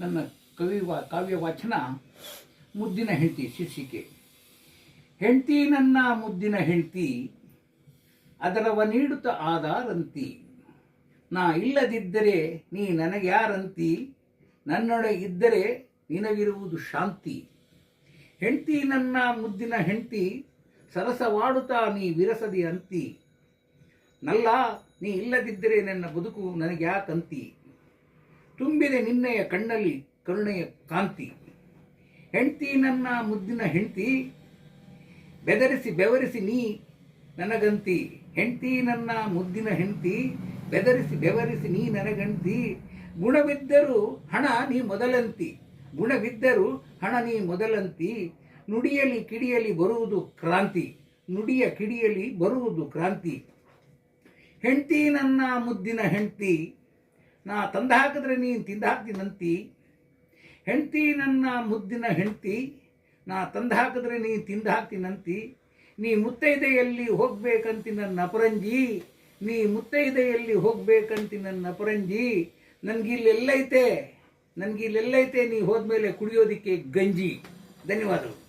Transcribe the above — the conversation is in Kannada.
ನನ್ನ ಕವಿ ಕಾವ್ಯ ವಾಚನ ಮುದ್ದಿನ ಹೆಂಡತಿ ಶೀರ್ಷಿಕೆ ಹೆಂಡತಿ ನನ್ನ ಮುದ್ದಿನ ಹೆಂಡತಿ, ಅದರವ ನೀಡುತ್ತ ಆಧಾರಂತಿ. ನಾ ಇಲ್ಲದಿದ್ದರೆ ನೀ ನನಗೆ ಯಾರಂತಿ ನನ್ನೊಳಗೆ ಇದ್ದರೆ ನಿನಗಿರುವುದು ಶಾಂತಿ. ಹೆಂಡತಿ ನನ್ನ ಮುದ್ದಿನ ಹೆಂಡತಿ, ಸರಸವಾಡುತ್ತಾ ನೀ ವಿರಸದಿ ಅಂತಿ. ನಲ್ಲ, ನೀ ಇಲ್ಲದಿದ್ದರೆ ನನ್ನ ಬದುಕು ನನಗ್ಯಾಕಂತಿ? ತುಂಬಿದೆ ನಿನ್ನೆಯ ಕಣ್ಣಲ್ಲಿ ಕರುಣೆಯ ಕಾಂತಿ. ಹೆಂಡತಿ ನನ್ನ ಮುದ್ದಿನ ಹೆಂಡತಿ, ಬೆದರಿಸಿ ಬೆವರಿಸಿ ನೀ ನನಗಂತಿ. ಹೆಂಡತಿ ನನ್ನ ಮುದ್ದಿನ ಹೆಂಡತಿ, ಬೆದರಿಸಿ ಬೆವರಿಸಿ ನೀ ನನಗಂತಿ. ಗುಣವಿದ್ದರೂ ಹಣ ನೀ ಮೊದಲಂತಿ. ಗುಣವಿದ್ದರೂ ಹಣ ನೀ ಮೊದಲಂತಿ. ನುಡಿಯಲ್ಲಿ ಕಿಡಿಯಲಿ ಬರುವುದು ಕ್ರಾಂತಿ. ನುಡಿಯ ಕಿಡಿಯಲಿ ಬರುವುದು ಕ್ರಾಂತಿ. ಹೆಂಡತಿ ನನ್ನ ಮುದ್ದಿನ ಹೆಂಡತಿ ನಾ ತಂದು ಹಾಕಿದ್ರೆ ನೀನು ತಿಂದು ಹಾಕ್ತೀನಂತಿ ಹೆಂಡತಿ ನನ್ನ ಮುದ್ದಿನ ಹೆಂಡತಿ, ನಾ ತಂದು ಹಾಕಿದ್ರೆ ನೀನು ತಿಂದು ಹಾಕ್ತೀನಂತಿ ನೀ ಮುತ್ತೈದೆಯಲ್ಲಿ ಹೋಗ್ಬೇಕಂತಿ ನನ್ನ ಅಪರಂಜಿ, ನೀ ಮುತ್ತೈದೆಯಲ್ಲಿ ಹೋಗ್ಬೇಕಂತಿ ನನ್ನ ಅಪರಂಜಿ. ನನಗಿಲ್ಲೆಲ್ಲೈತೆ ನನಗಿಲ್ಲೆಲ್ಲೈತೆ ನೀ ಹೋದ್ಮೇಲೆ ಕುಡಿಯೋದಕ್ಕೆ ಗಂಜಿ. ಧನ್ಯವಾದಗಳು.